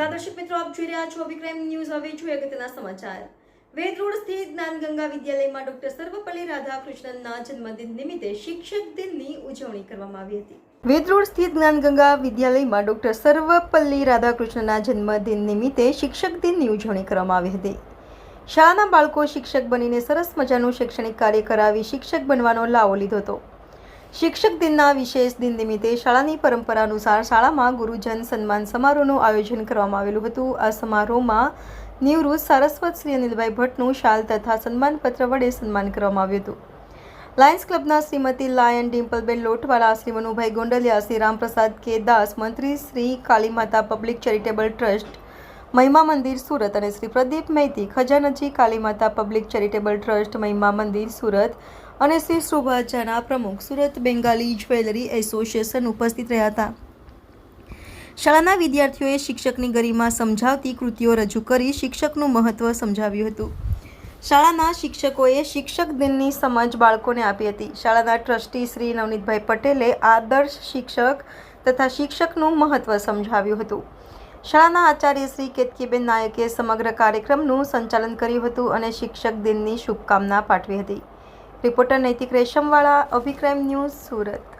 નમસ્કાર દર્શક મિત્રો, આપ જોઈ રહ્યા છો વિક્રમ ન્યૂઝ. હવે જોઈએ અગત્યના સમાચાર. વેદરોડ સ્થિત જ્ઞાનગંગા વિદ્યાલયમાં ડોક્ટર સર્વપલ્લી રાધાકૃષ્ણનના જન્મદિન નિમિત્તે શિક્ષક દિનની ઉજવણી કરવામાં આવી હતી. વેદરોડ સ્થિત જ્ઞાનગંગા વિદ્યાલયમાં ડોક્ટર સર્વપલ્લી રાધાકૃષ્ણના જન્મદિન નિમિત્તે શિક્ષક દિનની ઉજવણી કરવામાં આવી હતી. શાળાના બાળકો શિક્ષક બનીને સરસ મજાનું શૈક્ષણિક કાર્ય કરાવી શિક્ષક બનવાનો લાવો લીધો હતો. શિક્ષક દિનના વિશેષ દિન નિમિત્તે શાળાની પરંપરા અનુસાર શાળામાં ગુરુજન સન્માન સમારોહનું આયોજન કરવામાં આવેલું હતું. આ સમારોહમાં નિવૃત્ત સારસ્વત શ્રી અનિલભાઈ ભટ્ટનું શાલ તથા સન્માનપત્ર વડે સન્માન કરવામાં આવ્યું હતું. લાયન્સ ક્લબના શ્રીમતી લાયન ડિમ્પલબેન લોટવાલા શ્રી મનુભાઈ ગોંડલિયા, શ્રી રામપ્રસાદ કે દાસ, મંત્રી Shri Kalimata public charitable trust, મહિમા મંદિર સુરત અને શ્રી પ્રદીપ મૈતી ખજાનજી કાલીમાતા પબ્લિક ચેરિટેબલ ટ્રસ્ટ, મહિમા મંદિર સુરત અને શ્રી સુભાષાના પ્રમુખ સુરત બેંગાલી જ્વેલરી એસોસિએશન ઉપસ્થિત રહ્યા હતા. શાળાના વિદ્યાર્થીઓએ શિક્ષકની ગરિમા સમજાવતી કૃતિઓ રજૂ કરી શિક્ષકનું મહત્વ સમજાવ્યું હતું. શાળાના શિક્ષકોએ શિક્ષક દિનની સમજ બાળકોને આપી હતી. શાળાના ટ્રસ્ટી શ્રી નવનીતભાઈ પટેલે આદર્શ શિક્ષક તથા શિક્ષકનું મહત્વ સમજાવ્યું હતું. શાળાના આચાર્ય શ્રી કેતકીબેન નાયકે સમગ્ર કાર્યક્રમનું સંચાલન કર્યું હતું અને શિક્ષક દિનની શુભકામના પાઠવી હતી. રિપોર્ટર નૈતિક રેશમવાળા અભિક્રાઇમ ન્યૂઝ સુરત.